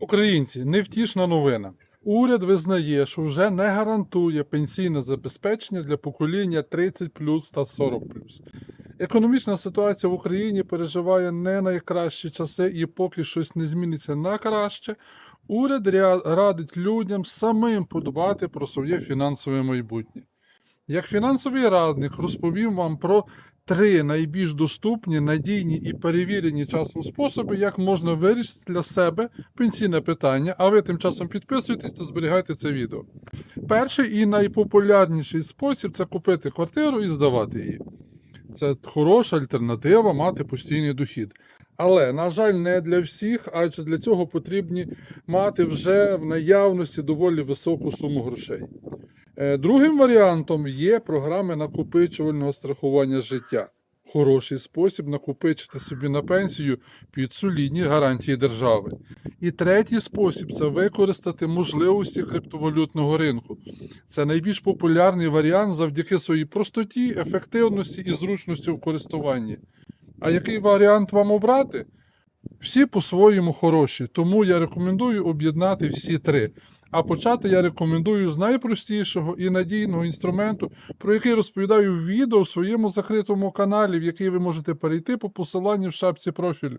Українці, невтішна новина. Уряд визнає, що вже не гарантує пенсійне забезпечення для покоління 30 та 40 Економічна ситуація в Україні переживає не найкращі часи, і поки щось не зміниться на краще, уряд радить людям самим подбати про своє фінансове майбутнє. Як фінансовий радник розповім вам про три найбільш доступні, надійні і перевірені часом способи, як можна вирішити для себе пенсійне питання, а ви тим часом підписуйтесь та зберігайте це відео. Перший і найпопулярніший спосіб це купити квартиру і здавати її. Це хороша альтернатива мати постійний дохід. Але, на жаль, не для всіх, адже для цього потрібні мати вже в наявності доволі високу суму грошей. Е, Другим варіантом є програми накопичувального страхування життя. Хороший спосіб накопичити собі на пенсію під солідні гарантії держави. І третій спосіб це використати можливості криптовалютного ринку. Це найбільш популярний варіант завдяки своїй простоті, ефективності і зручності в користуванні. А який варіант вам обрати? Всі по-своєму хороші, тому я рекомендую об'єднати всі три. А почати я рекомендую з найпростішого і надійного інструменту, про який розповідаю в відео в своєму закритому каналі, в який ви можете перейти по посиланню в шапці профілю.